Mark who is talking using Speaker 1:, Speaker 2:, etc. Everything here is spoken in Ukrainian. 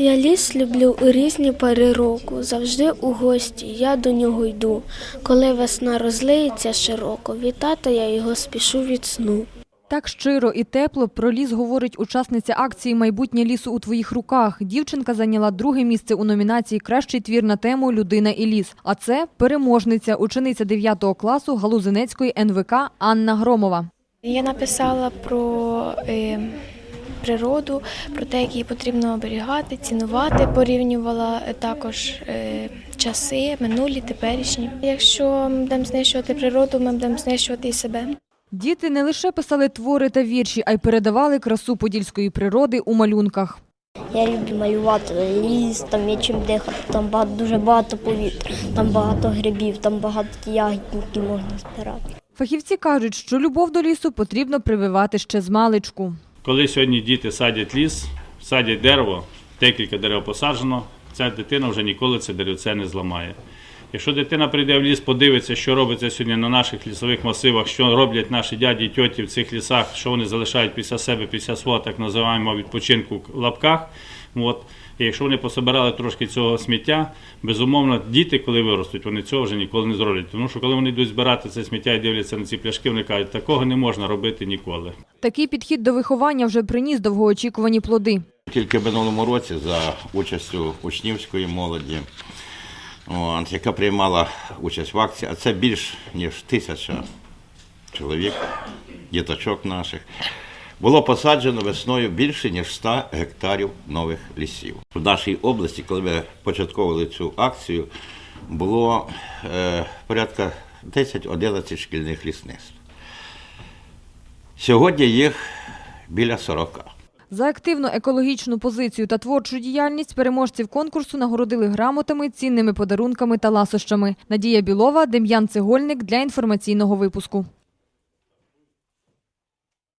Speaker 1: Я ліс люблю у різні пори року, завжди у гості, я до нього йду. Коли весна розлиється широко, вітати я його спішу від сну.
Speaker 2: Так щиро і тепло про ліс говорить учасниця акції Майбутнє лісу у твоїх руках. Дівчинка зайняла друге місце у номінації Кращий твір на тему Людина і ліс. А це переможниця, учениця 9 класу Галузинецької НВК Анна Громова.
Speaker 3: Я написала про е, природу, про те, як її потрібно оберігати, цінувати, порівнювала е, також е, часи, минулі, теперішні. Якщо ми будемо знищувати природу, ми будемо знищувати і себе.
Speaker 2: Діти не лише писали твори та вірші, а й передавали красу подільської природи у малюнках.
Speaker 4: Я люблю малювати ліс, там є чим дихати, там багато, дуже багато повітря, там багато грибів, там багато ягід, які можна збирати.
Speaker 2: Фахівці кажуть, що любов до лісу потрібно прививати ще з маличку.
Speaker 5: Коли сьогодні діти садять ліс, садять дерево, декілька дерев посаджено, ця дитина вже ніколи це деревце не зламає. Якщо дитина прийде в ліс, подивиться, що робиться сьогодні на наших лісових масивах, що роблять наші дяді і тьоті в цих лісах, що вони залишають після себе, після свого так називаємо відпочинку в лапках. От. І якщо вони пособирали трошки цього сміття, безумовно, діти, коли виростуть, вони цього вже ніколи не зроблять. Тому що коли вони йдуть збирати це сміття і дивляться на ці пляшки, вони кажуть, такого не можна робити ніколи.
Speaker 2: Такий підхід до виховання вже приніс довгоочікувані плоди.
Speaker 6: Тільки в минулому році за участю учнівської молоді, от, яка приймала участь в акції, а це більш ніж тисяча чоловік, діточок наших, було посаджено весною більше ніж 100 гектарів нових лісів. В нашій області, коли ми початковували цю акцію, було е, порядка 10-11 шкільних лісництв. Сьогодні їх біля 40.
Speaker 2: За активну екологічну позицію та творчу діяльність переможців конкурсу нагородили грамотами, цінними подарунками та ласощами. Надія Білова, Дем'ян Цегольник для інформаційного випуску.